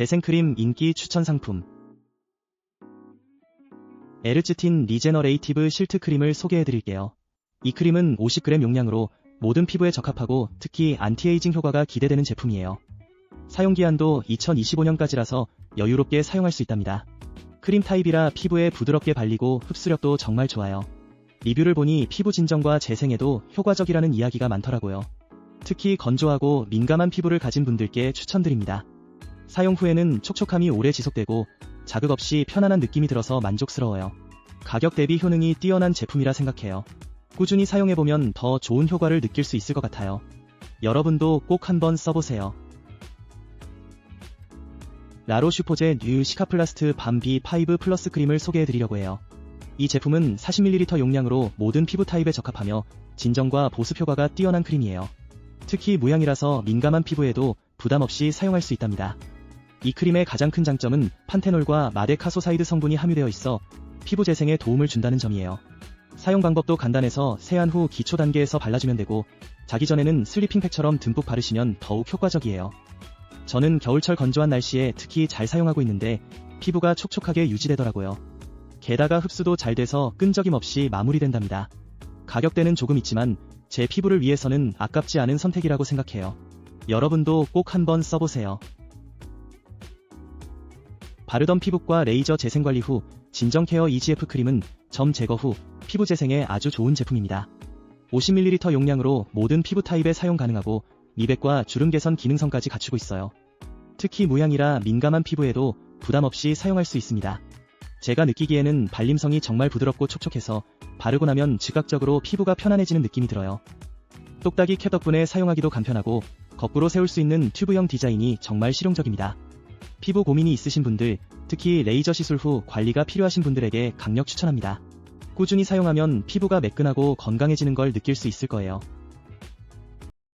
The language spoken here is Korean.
재생크림 인기 추천 상품 에르츠틴 리제너레이티브 실트 크림을 소개해드릴게요. 이 크림은 50g 용량으로 모든 피부에 적합하고 특히 안티에이징 효과가 기대되는 제품이에요. 사용기한도 2025년까지라서 여유롭게 사용할 수 있답니다. 크림 타입이라 피부에 부드럽게 발리고 흡수력도 정말 좋아요. 리뷰를 보니 피부 진정과 재생에도 효과적이라는 이야기가 많더라고요. 특히 건조하고 민감한 피부를 가진 분들께 추천드립니다. 사용 후에는 촉촉함이 오래 지속되고 자극 없이 편안한 느낌이 들어서 만족스러워요. 가격 대비 효능이 뛰어난 제품이라 생각해요. 꾸준히 사용해보면 더 좋은 효과를 느낄 수 있을 것 같아요. 여러분도 꼭 한번 써보세요. 라로슈포제 뉴 시카플라스트 밤비 5 플러스 크림을 소개해드리려고 해요. 이 제품은 40ml 용량으로 모든 피부 타입에 적합하며 진정과 보습 효과가 뛰어난 크림이에요. 특히 무향이라서 민감한 피부에도 부담 없이 사용할 수 있답니다. 이 크림의 가장 큰 장점은 판테놀과 마데카소사이드 성분이 함유되어 있어 피부 재생에 도움을 준다는 점이에요. 사용 방법도 간단해서 세안 후 기초 단계에서 발라주면 되고 자기 전에는 슬리핑팩처럼 듬뿍 바르시면 더욱 효과적이에요. 저는 겨울철 건조한 날씨에 특히 잘 사용하고 있는데 피부가 촉촉하게 유지되더라고요. 게다가 흡수도 잘 돼서 끈적임 없이 마무리된답니다. 가격대는 조금 있지만 제 피부를 위해서는 아깝지 않은 선택이라고 생각해요. 여러분도 꼭 한번 써보세요. 바르던 피부과 레이저 재생 관리 후 진정 케어 EGF 크림은 점 제거 후 피부 재생에 아주 좋은 제품입니다. 50ml 용량으로 모든 피부 타입에 사용 가능하고 미백과 주름 개선 기능성까지 갖추고 있어요. 특히 무향이라 민감한 피부에도 부담 없이 사용할 수 있습니다. 제가 느끼기에는 발림성이 정말 부드럽고 촉촉해서 바르고 나면 즉각적으로 피부가 편안해지는 느낌이 들어요. 똑딱이 캡 덕분에 사용하기도 간편하고 거꾸로 세울 수 있는 튜브형 디자인이 정말 실용적입니다. 피부 고민이 있으신 분들, 특히 레이저 시술 후 관리가 필요하신 분들에게 강력 추천합니다. 꾸준히 사용하면 피부가 매끈하고 건강해지는 걸 느낄 수 있을 거예요.